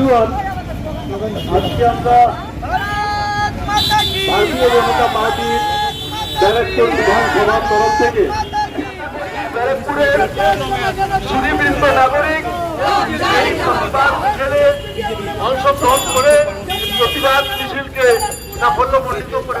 Everyone আজকে আমরা ভারতীয় জনতা পার্টির ব্যারাকপুর বিধানসভার তরফ থেকে ব্যারাকপুরের সুদীবৃন্দ নাগরিক অংশগ্রহণ করে প্রতিবাদ মিছিলকে সাফল্যমণ্ডিত করে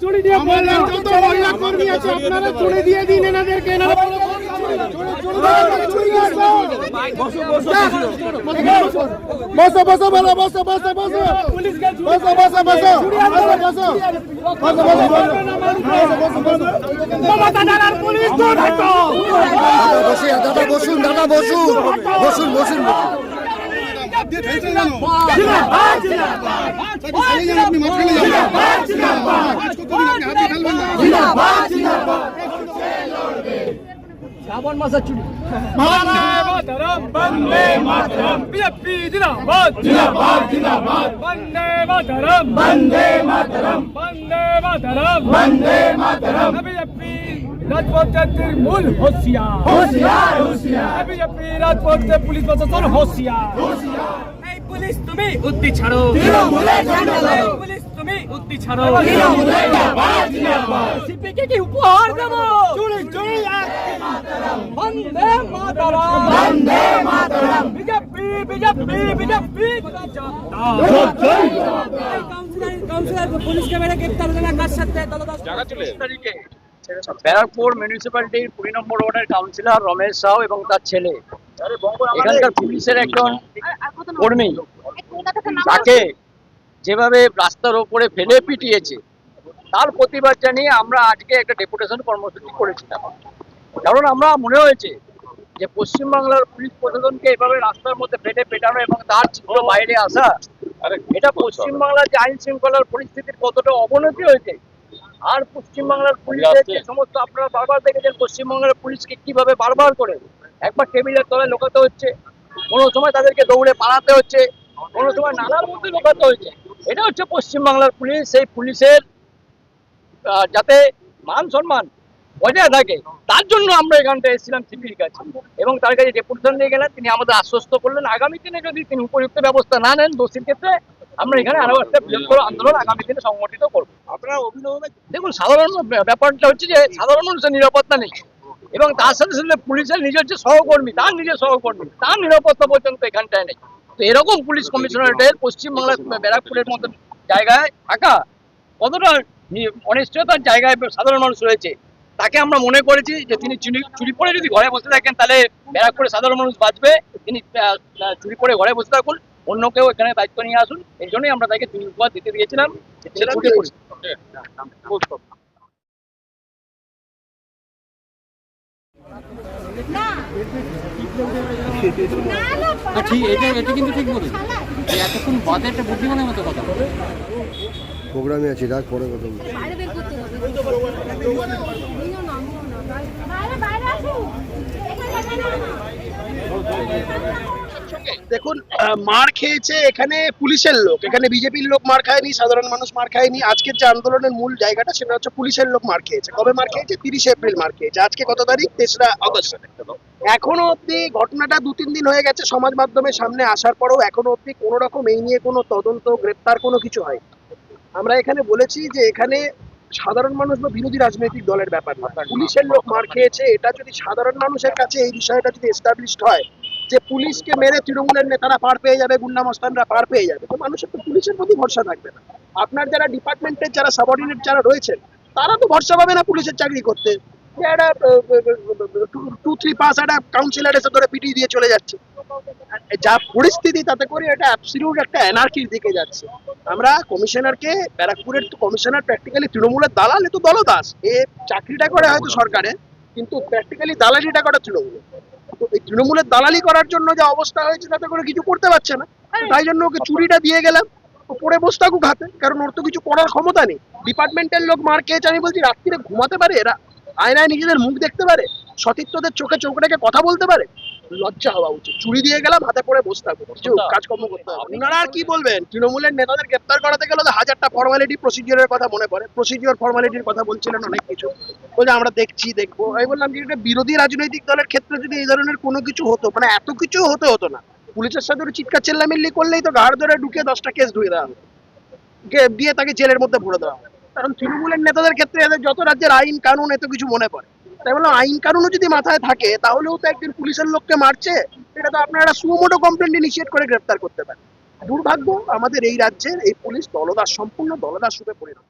চুরি দিয়ে বললাম যত মহিলা কর্মী আছে আপনারা চুরি দিয়ে দিন এনাদেরকে এনারা বসো বসো বলো বসো বসো বসো বসো। বসো বসো বসো। বসো বসো। বসো পুলিশ বসে দাদা বসুন দাদা বসুন। বসুন বসুন। বন্দে মাতরম বিজেপি জিন্দাবাদ। জিন্দাবাদ জিন্দাবাদ। বন্দে মাতরম। বন্দে মাতরম। বন্দে মাতরম। বন্দে মাতরম। বিজেপি রাজপথে তৃণমূল হোশিয়ার। হোশিয়ার হোশিয়ার। বিজেপি রাজপথে পুলিশ প্রশাসন হোশিয়ার। এই পুলিশ তুমি উদ্দি ছাড়ো। তৃণমূলে ঝান্ডা লাও পুলিশ তুমি উদ্দি ছাড়ো। তৃণমূলে জিন্দাবাদ জিন্দাবাদ। সিপিকে কি উপহার দেব? চুরি চুরি Vande Mataram. Vande Mataram. BJP BJP BJP. Councillor councillor police camera গ্রেপ্তার হলো না কার সাথে দলদাস তারিখে ব্যারাকপুর মিউনিসিপ্যালিটির কুড়ি নম্বর ওয়ার্ডের কাউন্সিলর রমেশ সাউ এবং তার ছেলে। এখানকার পুলিশের একজন কর্মী। তাকে যেভাবে রাস্তার ওপরে ফেলে পিটিয়েছে তার প্রতিবাদ জানিয়ে আমরা আজকে একটা ডেপুটেশন কর্মসূচি করেছিলাম। কারণ আমরা মনে হয়েছে যে পশ্চিমবাংলার পুলিশ প্রশাসনকে এভাবে রাস্তার মধ্যে ফেলে পেটানো এবং তার চিত্র বাইরে আসা এটা পশ্চিমবাংলার যে আইন শৃঙ্খলার পরিস্থিতির কতটা অবনতি হয়েছে আর পশ্চিমবাংলার পুলিশের যে সমস্ত আপনারা বারবার দেখেছেন পশ্চিমবাংলার পুলিশকে কীভাবে বারবার করে একবার টেবিলের তলায় লোকাতে হচ্ছে কোনো সময় তাদেরকে দৌড়ে পালাতে হচ্ছে কোনো সময় নালার মধ্যে লোকাতে হচ্ছে। এটা হচ্ছে পশ্চিমবাংলার পুলিশ সেই পুলিশের যাতে মান সম্মান বজায় থাকে তার জন্য আমরা এখানটা এসেছিলাম সিপির কাছে। এবং তার কাছে ডেপুটেশন দিয়ে গেলেন তিনি আমাদের আশ্বস্ত করলেন। আগামী দিনে যদি তিনি উপযুক্ত ব্যবস্থা না নেন দোষীর ক্ষেত্রে আমরা এখানে আরও একটা বৃহত্তর আন্দোলন আগামী দিনে সংগঠিত করব। আপনারা অভিনব দেখুন সাধারণ ব্যাপারটা হচ্ছে যে সাধারণ মানুষের নিরাপত্তা নেই। এবং তার সাথে সাথে পুলিশের নিজের যে সহকর্মী তার নিজের সহকর্মী তার নিরাপত্তা পর্যন্ত এখানটায় নেই। তো এরকম পুলিশ কমিশনারেটের পশ্চিমবাংলার ব্যারাকপুরের মতো জায়গায় থাকা কতটা অনিশ্চয়তার জায়গায় সাধারণ মানুষ রয়েছে তাকে আমরা মনে করেছি যে তিনি চুরি চুরি পরে যদি ঘরে বসে থাকেন তাহলে ব্যারাকপুরে সাধারণ মানুষ বাঁচবে। তিনি চুরি পরে ঘরে বসে থাকুন। অন্য কেউ এখানে দায়িত্ব নিয়ে আসুন। এই জন্যই আমরা তাকে তিন উপহার দিতে দিয়েছিলাম। হ্যাঁ, হ্যাঁ, হ্যাঁ, প্রোগ্রামে আছি রাখ পরে কথা বাইরে বাইরে দেখুন মার খেয়েছে এখানে পুলিশের লোক। এখানে বিজেপির লোক মার খায়নি, সাধারণ মানুষ মার খায়নি। আজকের যে আন্দোলনের মূল জায়গাটা, সেটা হচ্ছে পুলিশের লোক মার খেয়েছে। কবে মার খেয়েছে? তিরিশে এপ্রিল মার খেয়েছে। আজকে কত তারিখ? তেসরা আগস্ট। এখনও অব্দি ঘটনাটা দু, তিন দিন হয়ে গেছে সমাজ মাধ্যমে সামনে আসার পরেও এখনও অব্দি কোনো রকম এই নিয়ে কোনো তদন্ত, গ্রেপ্তার কোনো কিছু হয় আমরা এখানে বলেছি যে এখানে সাধারণ মানুষ বা বিরোধী রাজনৈতিক দলের ব্যাপার না। পুলিশের লোক মার খেয়েছে। এটা যদি সাধারণ মানুষের কাছে এই বিষয়টা যদি এস্টাবলিশড হয় যে পুলিশকে মেরে তৃণমূলের নেতারা পার পেয়ে যাবে, গুন্ডা মস্তানরা পার পেয়ে যাবে, তো মানুষের তো পুলিশের প্রতি ভরসা থাকবে না। আপনার যারা ডিপার্টমেন্টের যারা সাবঅর্ডিনেট যারা রয়েছেন, তারা তো ভরসা পাবে না পুলিশের চাকরি করতে। যা পরিস্থিতি, তাতে করে এটা একটা দিকে যাচ্ছে। আমরা কমিশনারকে, ব্যারাকপুরের কমিশনার প্র্যাকটিক্যালি তৃণমূলের দালাল, এ চাকরিটা করে হয়তো কিন্তু প্র্যাকটিক্যালি দালালিটা করে তৃণমূল। তৃণমূলের দালালি করার জন্য যে অবস্থা হয়েছে তাতে করে কিছু করতে পারছে না। তাই জন্য ওকে চুরিটা দিয়ে গেলাম। ও পড়ে বসে থাকুক হাতে কারণ ওর তো কিছু করার ক্ষমতা নেই। ডিপার্টমেন্টের লোক মার খেয়েছে আমি বলছি রাত্রিরে ঘুমাতে পারে? এরা আয়নায় নিজেদের মুখ দেখতে পারে? সতীর্থদের চোখে চোখ রেখে কথা বলতে পারে? লজ্জা হওয়া উচিত। চুরি দিয়ে গেলাম হাতে পড়ে বসে থাকুক কিছু কাজকর্ম করতে হবে। আপনারা আর কি বলবেন? তৃণমূলের নেতাদের গ্রেপ্তার করাতে গেলে তো হাজারটা ফর্মালিটি প্রসিডিওরের কথা মনে পড়ে। প্রসিডিওর ফর্মালিটির কথা বলছিলেন অনেক কিছু। বলছে আমরা দেখছি দেখব। আমি বললাম যে এটা বিরোধী রাজনৈতিক দলের ক্ষেত্রে যদি এই ধরনের কোনো কিছু হতো মানে এত কিছু হতে হতো না। পুলিশের সাথে চিৎকার চেল্লামিল্লি করলেই তো ঘাড় ধরে ঢুকে দশটা কেস ধুয়ে দেওয়া গে- দিয়ে তাকে জেলের মধ্যে ভরে দেওয়া হয় কারণ তৃণমূলের নেতাদের ক্ষেত্রে এদের যত রাজ্যের আইন কানুন এত কিছু মনে পড়ে। তাই বললাম, আইন কারণও যদি মাথায় থাকে তাহলেও তো একদিন পুলিশের লোককে মারছে। এটা তো আপনারা সুমোটো কমপ্লেন্ট ইনিশিয়েট করে গ্রেপ্তার করতে পারেন। দুর্ভাগ্য আমাদের এই রাজ্যের এই পুলিশ দলদাস, সম্পূর্ণ দলদাস রূপে পরিণত